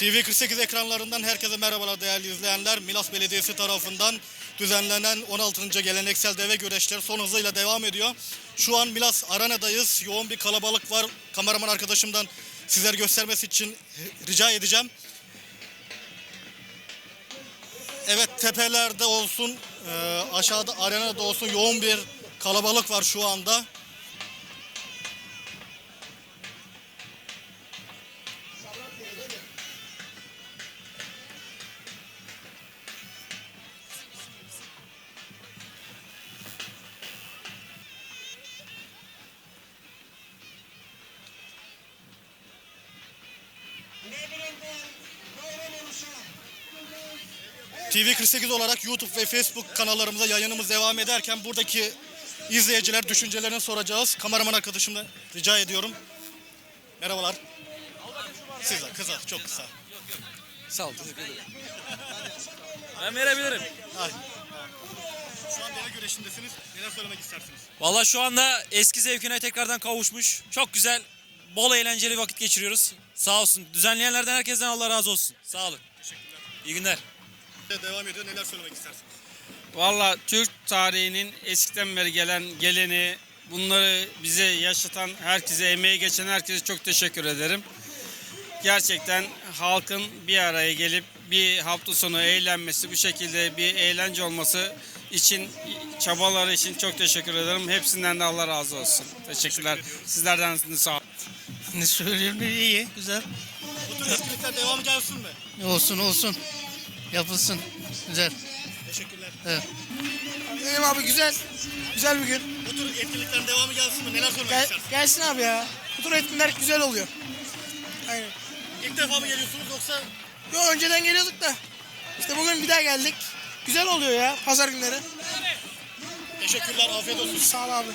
TV48 ekranlarından herkese merhabalar değerli izleyenler. Milas Belediyesi tarafından düzenlenen 16. geleneksel deve güreşleri son hızıyla devam ediyor. Şu an Milas Arena'dayız. Yoğun bir kalabalık var. Kameraman arkadaşımdan sizler göstermesi için rica edeceğim. Evet tepelerde olsun, e, aşağıda arenada olsun yoğun bir kalabalık var şu anda. TV48 olarak YouTube ve Facebook kanallarımıza yayınımız devam ederken buradaki izleyiciler düşüncelerini soracağız. Kameraman arkadaşımla rica ediyorum. Merhabalar. Siz de kısa, çok kısa. Sağ ol. Teşekkür ederim. Ben verebilirim. Ay. Şu an deve güreşindesiniz. Neler söylemek istersiniz? Valla şu anda eski zevkine tekrardan kavuşmuş. Çok güzel, bol eğlenceli vakit geçiriyoruz. Sağ olsun. Düzenleyenlerden herkesten Allah razı olsun. Sağ olun. Teşekkürler. İyi günler. Devam ediyor. Neler söylemek istersiniz? Valla Türk tarihinin eskiden beri gelen geleni bunları bize yaşatan herkese, emeği geçen herkese çok teşekkür ederim. Gerçekten halkın bir araya gelip bir hafta sonu eğlenmesi, bu şekilde bir eğlence olması için çabaları için çok teşekkür ederim. Hepsinden de Allah razı olsun. Teşekkürler. Sizlerden de sağ olun. Ne söyleyeyim iyi güzel. Bu tür etkinlikler devam gelsin mi? Olsun olsun. Yapılsın. Güzel. Teşekkürler. Evet. Benim abi güzel. Güzel bir gün. Bu tür etkinliklerin devamı gelsin mi? Neler söylemek Gel, istersiniz? gelsin abi ya. Bu tür etkinlikler güzel oluyor. Aynen. İlk defa mı geliyorsunuz yoksa Yo önceden geliyorduk da. İşte bugün bir daha geldik. Güzel oluyor ya pazar günleri. teşekkürler, afiyet olsun. Sağ ol abi.